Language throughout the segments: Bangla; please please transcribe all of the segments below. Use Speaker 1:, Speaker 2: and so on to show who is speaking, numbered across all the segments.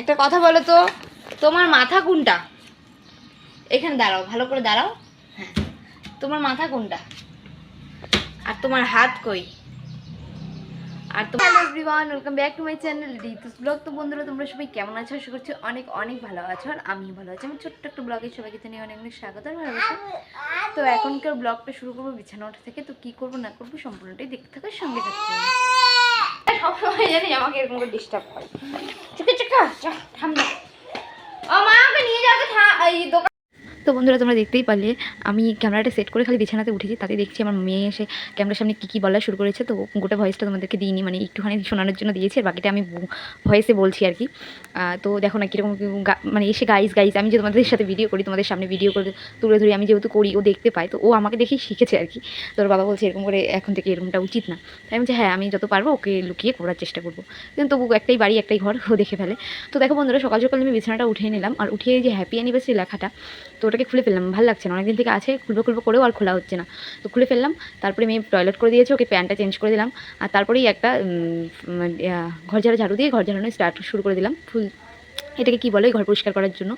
Speaker 1: একটা কথা বলো তো, তোমার মাথা কোনটা? এখানে দাঁড়াও, ভালো করে দাঁড়াও। হ্যাঁ তোমার মাথা কোনটা? আর তোমার হাত কই? আর চ্যানেল ব্লগ তো বন্ধুরা, তোমরা সবাই কেমন আছো? অনেক অনেক ভালো আছো, আর আমিও ভালো আছি। ছোট্ট একটা সবাইকে জানিয়ে অনেক অনেক স্বাগত তো এখনকার ব্লগটা শুরু করব থেকে। তো কি করব, না করব, সম্পূর্ণটাই দেখতে থাকো, সঙ্গে থাকতে। সবসময় জানি আমাকে ডিস্টার্ব করে। ঠান্ডা ও মা আমাকে নিয়ে যাবে এই দোকান তো বন্ধুরা, তোমরা দেখতেই পারলে, আমি ক্যামেরাটা সেট করে খালি বিছানাতে উঠেছি, তাতে দেখছি আমার মেয়ে এসে ক্যামেরার সামনে কী কী বলা শুরু করেছে। তো গোটা ভয়েসটা তোমাদেরকে দিইনি মানে একটুখানি শোনানোর জন্য দিয়েছি, আর বাকিটা আমি ভয়েসে বলছি আর কি। তো দেখো না কীরকম মানে এসে গাইজ গাইজ আমি যে তোমাদের সাথে ভিডিও করি, তোমাদের সামনে ভিডিও করে তুলে ধরি, আমি যেহেতু করি, ও দেখতে পাই তো ও আমাকে দেখেই শিখেছে আর কি। তোর বাবা বলছে, এরকম করে এখন থেকে এরকমটা উচিত না। তাই আমি হ্যাঁ আমি যত পারব ওকে লুকিয়ে করার চেষ্টা করব। কিন্তু তবু একটাই বাড়ি, একটাই ঘর, ও দেখে ফেলে। তো দেখো বন্ধুরা, সকাল সকাল আমি বিছানাটা উঠিয়ে নিলাম, আর উঠিয়ে যে হ্যাপি অ্যানিভার্সারি লেখাটা, তো ওটাকে খুলে ফেললাম ভালো লাগছে না। অনেকদিন থেকে আছে খুলবো খুলবো করেও আর খোলা হচ্ছে না। তো খুলে ফেললাম তারপরে মেয়ে টয়লেট করে দিয়েছে ওকে প্যান্টটা চেঞ্জ করে দিলাম। আর তারপরেই একটা মানে, ঘর ঝাড়ু ঝাড়ু দিয়ে ঘর ঝাড়ানো স্টার্ট শুরু করে দিলাম। ফুল এটাকে কি বলে? ঘর পরিষ্কার করার জন্য।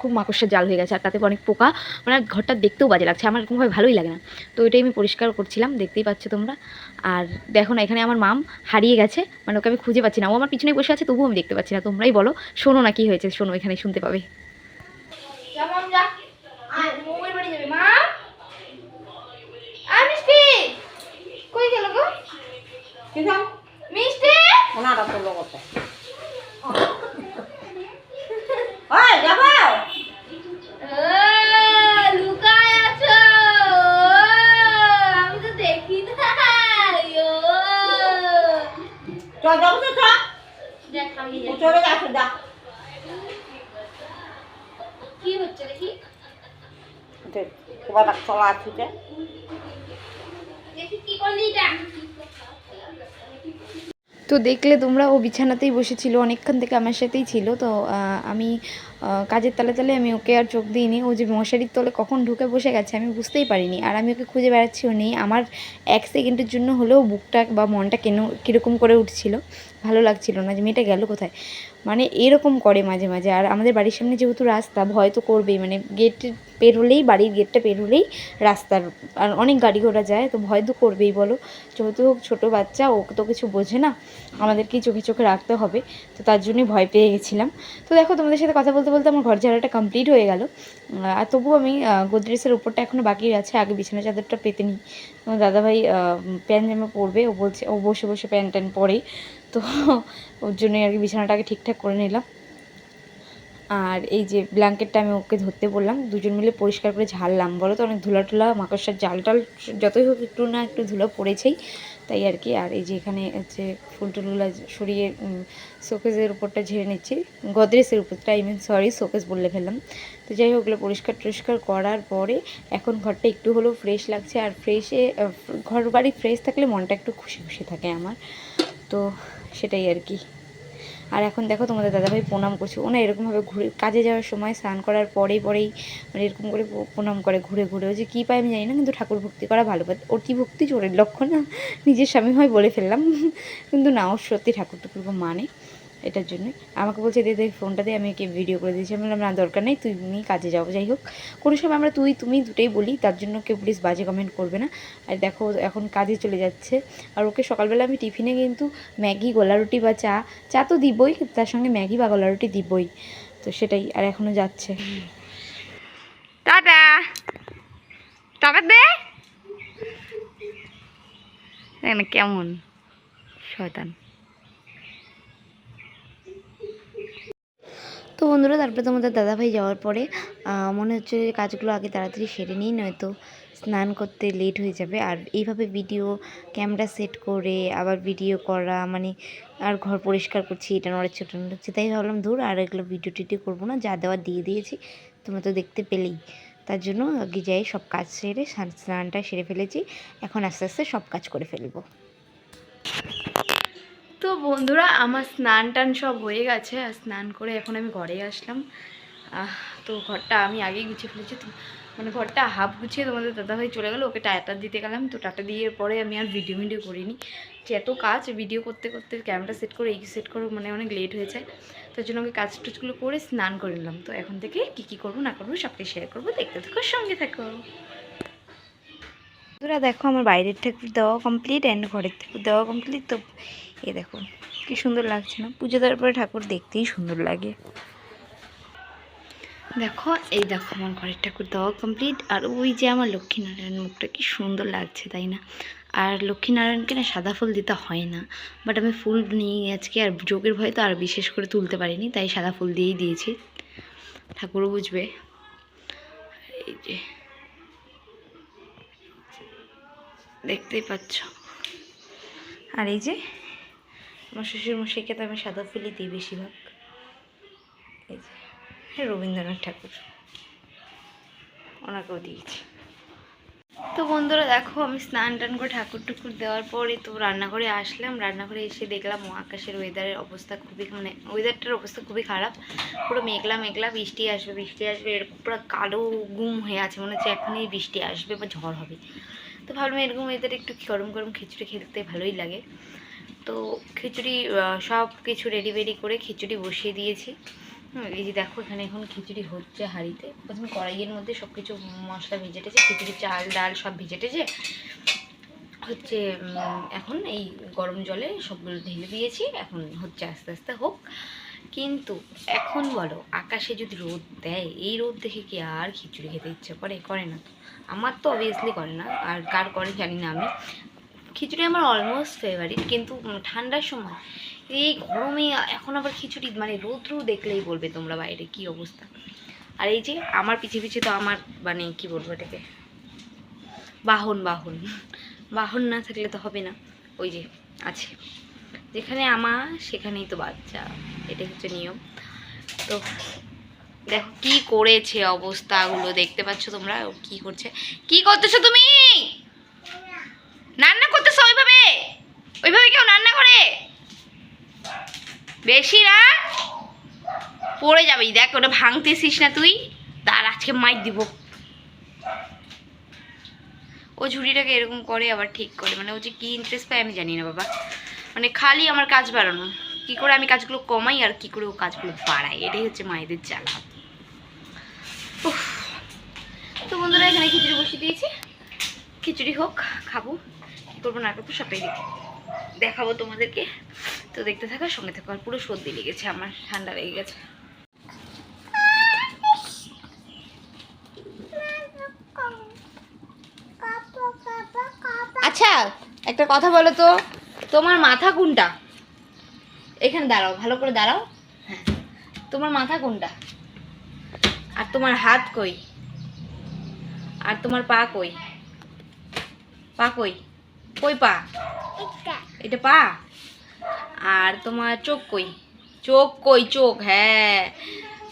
Speaker 1: খুব মাকড়সার জাল হয়ে গেছে আর তাতে অনেক পোকা। মানে ঘরটা দেখতেও বাজে লাগছে আমার এরকমভাবে ভালোই লাগে না। তো এটাই আমি পরিষ্কার করছিলাম দেখতেই পাচ্ছ তোমরা। আর দেখো না এখানে আমার মাম হারিয়ে গেছে মানে ওকে আমি খুঁজে পাচ্ছি না। ও আমার পিছনে বসে আছে তবুও আমি দেখতে পাচ্ছি না। তোমরাই বলো শোনো না কি হয়েছে শোনো এখানে শুনতে পাবে কই গেল গো মিষ্টি?
Speaker 2: ওনারা তো লগতে। ওই যাব?
Speaker 1: লুকায় আছো। আমি তো দেখি না
Speaker 2: চ যাব তো চ
Speaker 1: দেখ আমি
Speaker 2: ও চলে যাচ্ছে
Speaker 1: কি হচ্ছে দেখি?
Speaker 2: চলা আছে
Speaker 1: দেখি কি করলি এটা তো দেখলে তোমরা ও বিছানাতেই বসেছিল, অনেকক্ষণ থেকে আমার সাথেই ছিল। তো আমি কাজের তালে তালে আমি ওকে আর চোখ দিইনি। ও যে মশারির তলে কখন ঢুকে বসে গেছে আমি বুঝতেই পারিনি। আর আমি ওকে খুঁজে বেড়াচ্ছি ও নেই। আমার এক সেকেন্ডের জন্য হলেও বুকটা বা মনটা কেন, কীরকম করে উঠছিল, ভালো লাগছিল না যে মেয়েটা গেল কোথায়। মানে এরকম করে মাঝে মাঝে। আর আমাদের বাড়ির সামনে যেহেতু রাস্তা, ভয় তো করবেই। মানে গেট পের হলেই, বাড়ির গেটটা পের হলেই রাস্তার, আর অনেক গাড়ি ঘোড়া যায়, তো ভয় তো করবেই বলো। যেহেতু ছোটো বাচ্চা, ও তো কিছু বোঝে না আমাদেরকেই চোখে চোখে রাখতে হবে। তো তার জন্যই ভয় পেয়ে গেছিলাম। তো দেখো, তোমাদের সাথে কথা বলতে বলতে আমার ঘর ঝাড়াটা কমপ্লিট হয়ে গেল। আর তবুও আমি গোদরেজের উপরটা এখনও বাকি আছে, আগে বিছানা চাদরটা পেতে নিই। দাদাভাই প্যান্ট জামা পরবে, ও বলছে, ও বসে বসে প্যান্ট ট্যান্ট পরে। তো ওর জন্যই আর কি বিছানাটাকে ঠিকঠাক করে নিলাম। আর এই যে ব্ল্যাঙ্কেটটা আমি ওকে ধরতে বললাম, দুজন মিলে পরিষ্কার করে ঝাড়লাম। বলো তো, অনেক ধুলা টুলা মাকড়সার জাল টাল যতই হোক একটু না একটু ধুলো পড়েছেই। তাই আর কি, আর এই যে এখানে হচ্ছে ফুল টুলগুলো সরিয়ে শোকেসের উপরটা ঝেড়ে নিচ্ছি। গদরেজের উপরটা আই মিন সরি শোকেস বললে ফেললাম। তো যাই হোকগুলো পরিষ্কার টরিষ্কার করার পরে এখন ঘরটা একটু হলেও ফ্রেশ লাগছে। আর ফ্রেশে ঘর বাড়ি ফ্রেশ থাকলে মনটা একটু খুশি খুশি থাকে আমার। তো সেটাই আর কি। আর এখন দেখো তোমাদের দাদাভাই প্রণাম করছে। ওনা এরকমভাবে ঘুরে, কাজে যাওয়ার সময় স্নান করার পরেই পরেই মানে এরকম করে প্রণাম করে ঘুরে ঘুরে। যে কী পায় আমি জানি না, কিন্তু ঠাকুর ভক্তি করা ভালো পাত অতি ভক্তি? চোরের লক্ষণ না। নিজের স্বামী হয় বলে ফেললাম। কিন্তু না ও সত্যি ঠাকুর টুকুর মানে। এটার জন্যই। আমাকে বলছে, দে দেখ ফোনটা দিয়ে আমি একে ভিডিও করে দিয়েছি। আমি বললাম, না, দরকার নেই তুমি কাজে যাও। যাই হোক, কোনো সময় আমরা তুই, তুমি দুটোই বলি, তার জন্য কেউ প্লিজ বাজে কমেন্ট করবে না। আর দেখো, এখন কাজে চলে যাচ্ছে। আর ওকে সকালবেলা আমি টিফিনে কিন্তু ম্যাগি গোলা রুটি বা চা চা তো দিবই, তার সঙ্গে ম্যাগি বা গোলা রুটি দিবই। তো সেটাই, আর এখনও যাচ্ছে। টাটা। টাকা দে। কেমন? শয়তান। তো বন্ধুরা, তারপরে তোমাদের দাদাভাই যাওয়ার পরে মনে হচ্ছে যে কাজগুলো আগে তাড়াতাড়ি সেরে নিই, নয়তো স্নান করতে লেট হয়ে যাবে। আর এইভাবে ভিডিও ক্যামেরা সেট করে, আবার ভিডিও করা মানে আর ঘর পরিষ্কার করছি, এটা নড়াচ্ছি ওটা নড়াচ্ছি তাই ভাবলাম দূর আর এগুলো ভিডিও টিডিও করব না, যা দেওয়া দিয়ে দিয়েছি, তোমরা তো দেখতে পেলেই। তার জন্য আগে যাই, সব কাজ সেরে স্নানটা সেরে ফেলেছি, এখন আস্তে আস্তে সব কাজ করে ফেলব। তো বন্ধুরা, আমার স্নান টান সব হয়ে গেছে। আর স্নান করে এখন আমি ঘরে আসলাম। তো ঘরটা আমি আগেই গুছিয়ে ফেলেছি। তো মানে ঘরটা হাফ গুছিয়ে তোমাদের দাদা দাদাভাই চলে গেলো। ওকে টাটা দিতে গেলাম। তো টাটা দিয়ে পরে আমি আর ভিডিও ভিডিও করিনি। যে এত কাজ ভিডিও করতে করতে ক্যামেরা সেট করে, এই সেট করে মানে অনেক লেট হয়ে যায়। তার জন্য ওকে কাজ টাজগুলো করে স্নান করে নিলাম। তো এখন থেকে কী কী করব, না করব সবকে শেয়ার করব। দেখতে থাকো, সঙ্গে থাকো। বন্ধুরা, দেখো আমার বাইরের ঠাকুর দেওয়া কমপ্লিট অ্যান্ড ঘরের ঠাকুর দেওয়া কমপ্লিট তো এ দেখো কি সুন্দর লাগছে না? পুজো দেওয়ার পরে ঠাকুর দেখতেই সুন্দর লাগে। দেখো এই দেখো আমার ঘরের ঠাকুর দেওয়া কমপ্লিট আর ওই যে আমার লক্ষ্মীনারায়ণ মুখটা কি সুন্দর লাগছে তাই না? আর লক্ষ্মীনারায়ণকে না সাদা ফুল দিতে হয় না। বাট আমি ফুল নিয়ে আজকে আর যোগের ভয় তো আর বিশেষ করে তুলতে পারিনি তাই সাদা ফুল দিয়েই দিয়েছি। ঠাকুরও বুঝবে। এই যে দেখতেই পাচ্ছ। আর এই যে আমার শ্বশুর মশাইকে তো আমি সাদা ফুলই দিই বেশিরভাগ। এই রবীন্দ্রনাথ ঠাকুর। ওনাকেও দিয়েছি। তো বন্ধুরা দেখো, আমি স্নান টান করে ঠাকুর টুকুর দেওয়ার পরে তো রান্নাঘরে আসলাম। রান্নাঘরে এসে দেখলাম আকাশের ওয়েদারের অবস্থা খুবই মানে ওয়েদারটার অবস্থা খুবই খারাপ। পুরো মেঘলা মেঘলা বৃষ্টি আসবে বৃষ্টি আসবে, এরকম পুরো কালো গুম হয়ে আছে। মনে হচ্ছে এখনই বৃষ্টি আসবে বা ঝড় হবে। তো ভাবলাম এরকম ওয়েদারে একটু গরম গরম খিচুড়ি খেতে ভালোই লাগে। তো খিচুড়ি সব কিছু রেডি বেডি করে খিচুড়ি বসিয়ে দিয়েছি। এই যে দেখো এখানে এখন খিচুড়ি হচ্ছে হাঁড়িতে। প্রথমে কড়াইয়ের মধ্যে সব কিছু মশলা ভেজেটেছে, খিচুড়ি, চাল, ডাল সব ভেজেটেছে। হচ্ছে এখন এই গরম জলে সবগুলো ঢেলে দিয়েছি। এখন হচ্ছে আস্তে আস্তে হোক। কিন্তু এখন বলো, আকাশে যদি রোদ দেয়, এই রোদ দেখে কি আর খিচুড়ি খেতে ইচ্ছে করে? করে না আমার তো অবভিয়াসলি করে না। আর কার করে জানি না আমি। খিচুড়ি আমার অলমোস্ট ফেভারিট কিন্তু ঠান্ডার সময় এই গরমে এখন আবার খিচুড়ি মানে রৌদ্র দেখলেই বলবে তোমরা বাইরে কি অবস্থা। আর এই যে আমার পিছে পিছে তো আমার মানে কি বলব এটাকে? বাহন বাহন। বাহন না থাকলে তো হবে না। ওই যে আছে। যেখানে আমার সেখানেই তো বাচ্চা। এটাই হচ্ছে নিয়ম। তো দেখো কি করেছে অবস্থাগুলো দেখতে পাচ্ছ তোমরা? কি করছে? কি করতেছো তুমি রান্না করতেছো ওইভাবে ওইভাবে কেউ রান্না করে? বেশি না পড়ে যাবি। দেখ, ওটা ভাঙতেছিস না তুই? তার আজকে মাইক দিব। ও ঝুড়িটাকে এরকম করে, আবার ঠিক করে। মানে ও যে কী ইন্টারেস্ট পায় আমি জানি না, বাবা। মানে খালি আমার কাজ বাড়ানো। কী করে আমি কাজগুলো কমাই আর কী করে ও কাজগুলো বাড়াই এটাই হচ্ছে মায়েদের জ্বালা। তো বন্ধুরা, এখানে খিচুড়ি বসিয়ে দিয়েছি। খিচুড়ি হোক, খাব। কী করব না করব, সবটাই দেখি দেখাবো তোমাদেরকে। তো দেখতে থাকো, সঙ্গে থাকো, আর পুরো সর্দি লেগেছে, আমার ঠান্ডা লেগে গেছে। আচ্ছা একটা কথা বলো তো, তোমার মাথা কোনটা? এখানে দাঁড়াও, ভালো করে দাঁড়াও। হ্যাঁ তোমার মাথা কোনটা? আর তোমার হাত কই? আর তোমার পা কই? পা কই? কই পা? এটা পা। আর তোমার চোখ কই? চোখ কই, চোখ হ্যাঁ।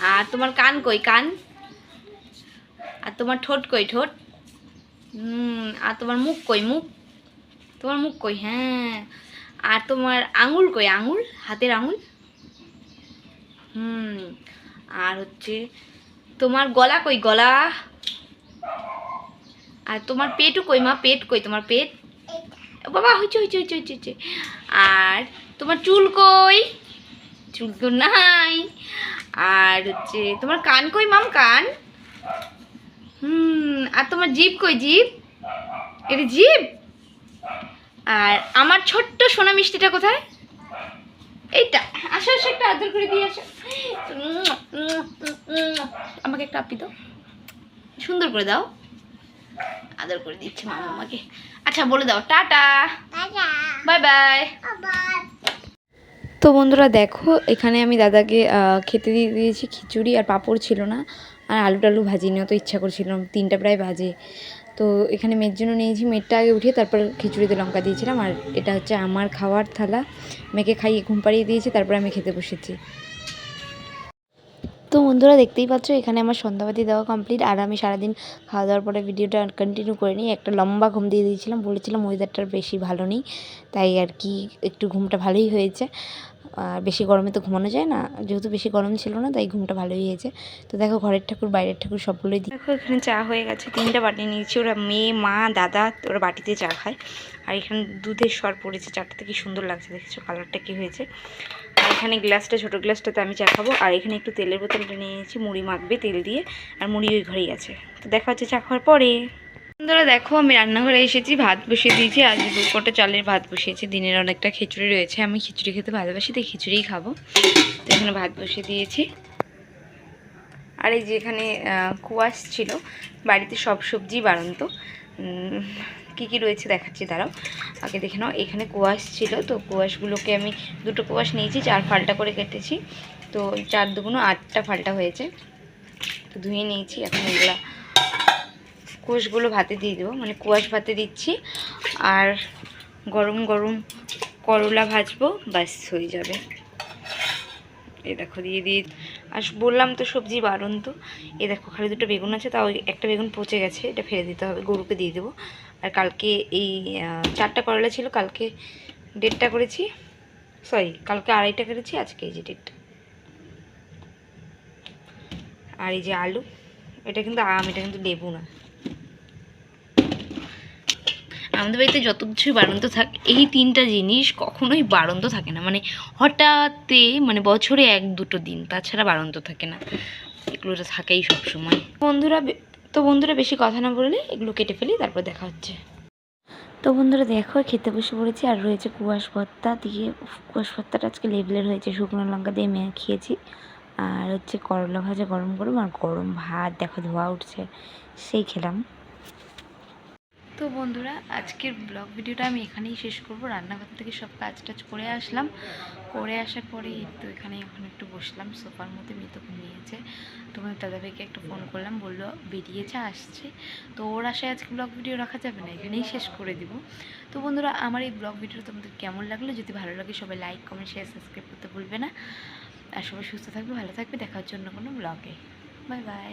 Speaker 1: আর তোমার কান কই, কান? আর তোমার ঠোঁট কই, ঠোঁট? হুম, আর তোমার মুখ কই, মুখ? তোমার মুখ কই হ্যাঁ। আর তোমার আঙুল কই, আঙুল? হাতের আঙুল? হুম, আর হচ্ছে তোমার গলা কই, গলা? আর তোমার পেটও কই মা? পেট কই তোমার পেট? বাবা হইছে হইছে হইছে হইছে হইছে আর তোমার চুল কই? চুল তো নাই। আর হচ্ছে, তোমার কান কই মাম, কান? হুম, আর তোমার জিভ কই জিভ? এটা জিভ? আর আমার ছোট্ট সোনা মিষ্টিটা কোথায়? এইটা। আসো আসো, একটা আদর করে দিয়ে আসো। আমাকে একটা আপি দাও। সুন্দর করে দাও। আদর করে দিচ্ছে মামা আমাকে আচ্ছা বলে দাও টাটা। Bye bye. তো বন্ধুরা দেখো এখানে আমি দাদাকে খেতে দিয়ে দিয়েছি খিচুড়ি আর পাঁপড় ছিল না আর আলু টালু ভাজি নিয়ে তো ইচ্ছা করছিলাম তিনটা প্রায় ভাজে তো এখানে মেয়ের জন্য নিয়েছি মেয়েরটা আগে উঠিয়ে তারপর খিচুড়িতে লঙ্কা দিয়েছিলাম আর এটা হচ্ছে আমার খাওয়ার থালা। মেয়েকে খাইয়ে ঘুম পাড়িয়ে দিয়েছি তারপর আমি খেতে বসেছি। তো বন্ধুরা দেখতেই পাচ্ছ, এখানে আমার সন্ধ্যাবাতি দেওয়া কমপ্লিট আর আমি সারাদিন খাওয়া দাওয়ার পরে ভিডিওটা কন্টিনিউ করে নিই। একটা লম্বা ঘুম দিয়ে দিয়েছিলাম, বলেছিলাম ওয়েদারটার বেশি ভালো নেই, তাই আর কি একটু ঘুমটা ভালোই হয়েছে। আর বেশি গরমে তো ঘুমানো যায় না। যেহেতু বেশি গরম ছিল না, তাই ঘুমটা ভালোই হয়েছে। তো দেখো ঘরের ঠাকুর, বাইরের ঠাকুর সবগুলোই দি- দেখো এখানে চা হয়ে গেছে, তিনটা বাটি নিয়েছি। ওরা মেয়ে, মা, দাদা, ওরা বাটিতে চা খায়। আর এখানে দুধের সর পড়েছে চারটাতে কি সুন্দর লাগছে, দেখেছ কালারটা কি হয়েছে। আর এখানে গ্লাসটা, ছোটো গ্লাসটাতে আমি চা খাব। আর এখানে একটু তেলের বোতলটা নিয়ে নিয়েছি, মুড়ি মাখবে তেল দিয়ে। আর মুড়ি ওই ঘরেই আছে। তো দেখা হচ্ছে চা খাওয়ার পরে। বন্ধুরা দেখো, আমি রান্নাঘরে এসেছি, ভাত বসিয়ে দিয়েছি আজ দু কোটা চালের ভাত বসিয়েছি। দিনের অনেকটা খিচুড়ি রয়েছে। আমি খিচুড়ি খেতে ভালোবাসি, তাই খিচুড়িই খাব। তো এখানে ভাত বসিয়ে দিয়েছি। আর এই যে এখানে কুয়াশ ছিল, বাড়িতে সব সবজি বাড়ন্ত। কি কি রয়েছে দেখাচ্ছি, দাঁড়াও। আগে দেখে নাও, এখানে কুয়াশ ছিল, তো কুয়াশগুলোকে আমি দুটো কুয়াশ নিয়েছি, চার ফাল্টা করে কেটেছি। তো চার দুগুনো আটটা ফাল্টা হয়েছে। তো ধুয়ে নিয়েছি, এখন এগুলা কুয়াশগুলো ভাতে দিয়ে দেবো। মানে কুয়াশ ভাতে দিচ্ছি। আর গরম গরম করলা ভাজবো, ব্যাস হয়ে যাবে। এ দেখো, দিয়ে দিয়ে। আর বললাম তো সবজি বারণ তো এ দেখো, খালি দুটো বেগুন আছে, তাও একটা বেগুন পচে গেছে, এটা ফেলে দিতে হবে, গরুকে দিয়ে দেবো। আর কালকে এই চারটা করলা ছিল, কালকে দেড়টা করেছি। সরি, কালকে আড়াইটা করেছি, আজকে এই যে দেড়টা। আর এই যে আলু, এটা কিন্তু আম, এটা কিন্তু লেবু না। আমাদের বাড়িতে যত কিছুই বাড়ন্ত থাক, এই তিনটা জিনিস কখনোই বাড়ন্ত থাকে না। মানে হঠাৎতে মানে বছরে এক দুটো দিন, তাছাড়া বাড়ন্ত থাকে না। এগুলো তো থাকেই সবসময়। বন্ধুরা তো বন্ধুরা বেশি কথা না বললে এগুলো কেটে ফেলি, তারপর দেখা হচ্ছে। তো বন্ধুরা দেখো, খেতে বসে পড়েছি, আর রয়েছে কুয়াশ ভর্তা। দিয়ে কুয়াশ ভর্তাটা আজকে লেবলের হয়েছে। শুকনো লঙ্কা দিয়ে মেয়ে খেয়েছি। আর হচ্ছে করলা ভাজা গরম গরম, আর গরম ভাত। দেখো ধোয়া উঠছে, সেই খেলাম। তো বন্ধুরা, আজকের ব্লগ ভিডিওটা আমি এখানেই শেষ করব। রান্নাঘর থেকে সব কাজ টাজ করে আসলাম। করে আসার পরে তো এখানে এখন একটু বসলাম। সোফার মধ্যে মেয়ে তো ঘুমিয়েছে। তোমার দাদাভাইকে একটু ফোন করলাম। বলল, বেরিয়েছে, আসছে। তো ওর আশায় আজকে ব্লগ ভিডিও রাখা যাবে না, এখানেই শেষ করে দিব। তো বন্ধুরা, আমার এই ব্লগ ভিডিও তোমাদের কেমন লাগল? যদি ভালো লাগে, সবাই লাইক কমেন্ট শেয়ার সাবস্ক্রাইব করতে ভুলবে না। আর সবাই সুস্থ থাকবে, ভালো থাকবে। দেখার জন্য কোনো ব্লগে বাই বাই